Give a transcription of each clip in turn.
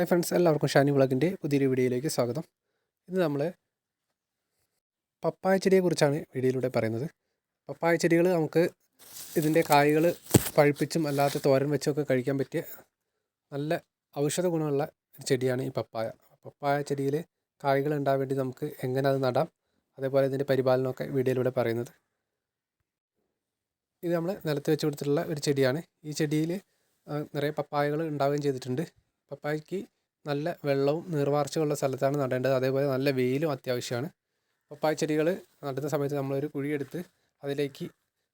Hi friends എല്ലാവർക്കും ഷാനി വ്ളോഗിന്റെ പുതിയൊരു വീഡിയോയിലേക്ക് സ്വാഗതം. ഇന്ന് നമ്മൾ പപ്പായ ചെടിയെക്കുറിച്ചാണ് വീഡിയോയിലൂടെ പറയുന്നത്. പപ്പായ ചെടികൾ നമുക്ക് ഇതിന്റെ കായ്കൾ പഴുപ്പിച്ചും അല്ലാത്ത തോരൻ വെച്ചൊക്കെ കഴിക്കാൻ പറ്റിയ നല്ല ഔഷധ ഗുണമുള്ള ചെടിയാണ് ഈ പപ്പായ. പപ്പായ ചെടിയിൽ കായ്കൾ ഉണ്ടാകാൻ വേണ്ടി നമുക്ക് എങ്ങനെ അത് നടാം അതേപോലെ ഇതിന്റെ പരിപാലനമൊക്കെ വീഡിയോയിലൂടെ പറയുന്നത്. ഇത് നമ്മൾ നിലത്ത് വെച്ച് കൊടുത്തിട്ടുള്ള ഒരു ചെടിയാണ്. ഈ ചെടിയിൽ നിറയെ പപ്പായകൾ ഉണ്ടാവുകയും ചെയ്തിട്ടുണ്ട്. പപ്പായയ്ക്ക് നല്ല വെള്ളവും നീർവാർച്ചയുള്ള സ്ഥലത്താണ് നടേണ്ടത്. അതേപോലെ നല്ല വെയിലും അത്യാവശ്യമാണ്. പപ്പായ ചെടികൾ നടുന്ന സമയത്ത് നമ്മളൊരു കുഴിയെടുത്ത് അതിലേക്ക്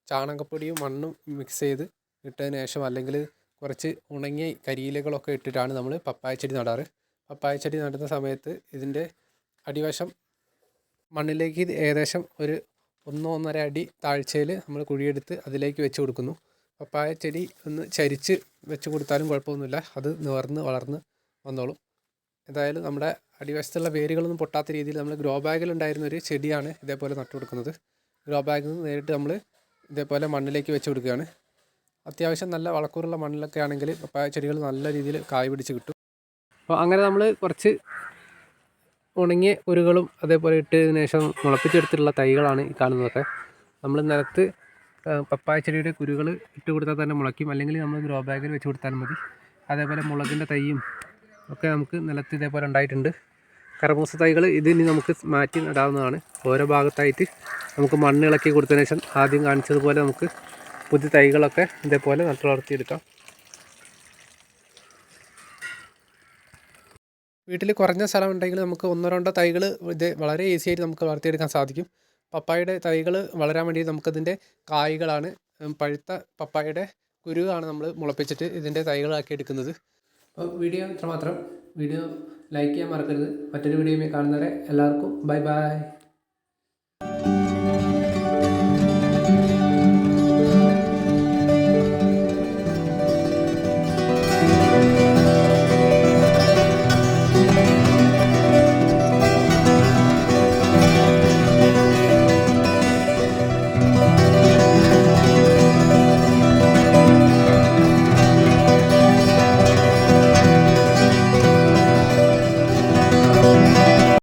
ചാണകപ്പൊടിയും മണ്ണും മിക്സ് ചെയ്ത് ഇട്ടതിന് ശേഷം അല്ലെങ്കിൽ കുറച്ച് ഉണങ്ങിയ കരിയിലകളൊക്കെ ഇട്ടിട്ടാണ് നമ്മൾ പപ്പായ ചെടി നടാറ്. പപ്പായ ചെടി നടുന്ന സമയത്ത് ഇതിന്റെ അടിവശം മണ്ണിലേക്ക് ഏകദേശം ഒരു ഒന്നോ ഒന്നര അടി താഴ്ചയിൽ നമ്മൾ കുഴിയെടുത്ത് അതിലേക്ക് വെച്ച് കൊടുക്കുന്നു. പപ്പായ ചെടി ഒന്ന് ചരിച്ച് വെച്ച് കൊടുത്താലും കുഴപ്പമൊന്നുമില്ല. അത് നിവർന്ന് വളർന്ന് വന്നോളും. എന്തായാലും നമ്മുടെ അടിവശത്തുള്ള വേരുകളൊന്നും പൊട്ടാത്ത രീതിയിൽ നമ്മൾ ഗ്രോ ബാഗിൽ ഉണ്ടായിരുന്ന ഒരു ചെടിയാണ് ഇതേപോലെ നട്ടു കൊടുക്കുന്നത്. ഗ്രോ ബാഗിൽ നിന്ന് നേരിട്ട് നമ്മൾ ഇതേപോലെ മണ്ണിലേക്ക് വെച്ച് കൊടുക്കുകയാണ്. അത്യാവശ്യം നല്ല വളക്കൂറുള്ള മണ്ണിലൊക്കെ ആണെങ്കിൽ പപ്പായ ചെടികൾ നല്ല രീതിയിൽ കായ് പിടിച്ച് കിട്ടും. അപ്പോൾ അങ്ങനെ നമ്മൾ കുറച്ച് ഉണങ്ങിയ ഉരുകളും അതേപോലെ ഇട്ടതിന് ശേഷം മുളപ്പിച്ചെടുത്തിട്ടുള്ള തൈകളാണ് ഈ കാണുന്നതൊക്കെ. നമ്മൾ നിലത്ത് പപ്പായ ചെടിയുടെ കുരുകൾ ഇട്ട് കൊടുത്താൽ തന്നെ മുളയ്ക്കും. അല്ലെങ്കിൽ നമ്മൾ ഗ്രോ ബാഗിൽ വെച്ച് കൊടുത്താലും മതി. അതേപോലെ മുളകിന്റെ തൈയും ഒക്കെ നമുക്ക് നിലത്ത് ഇതേപോലെ ഉണ്ടായിട്ടുണ്ട്. കറമൂസ തൈകൾ ഇതിന് നമുക്ക് മാറ്റി നടാവുന്നതാണ്. ഓരോ ഭാഗത്തായിട്ട് നമുക്ക് മണ്ണ് ഇളക്കി കൊടുത്തതിന് ശേഷം ആദ്യം കാണിച്ചതുപോലെ നമുക്ക് പുതിയ തൈകളൊക്കെ ഇതേപോലെ നട്ടു വളർത്തിയെടുക്കാം. വീട്ടിൽ കുറഞ്ഞ സ്ഥലം ഉണ്ടെങ്കിൽ നമുക്ക് ഒന്നോ രണ്ടോ തൈകൾ ഇത് വളരെ ഈസിയായിട്ട് നമുക്ക് വളർത്തിയെടുക്കാൻ സാധിക്കും. പപ്പായയുടെ തൈകൾ വളരാൻ വേണ്ടി നമുക്കതിന്റെ കായ്കളാണ് പഴുത്ത പപ്പായയുടെ കുരുവാണ് നമ്മൾ മുളപ്പിച്ചിട്ട് ഇതിന്റെ തൈകളാക്കി എടുക്കുന്നത്. അപ്പോൾ വീഡിയോ ഇത്രമാത്രം. വീഡിയോ ലൈക്ക് ചെയ്യാൻ മറക്കരുത്. മറ്റൊരു വീഡിയോയുമായി കാണുന്നവരെ എല്ലാവർക്കും ബൈ ബൈ.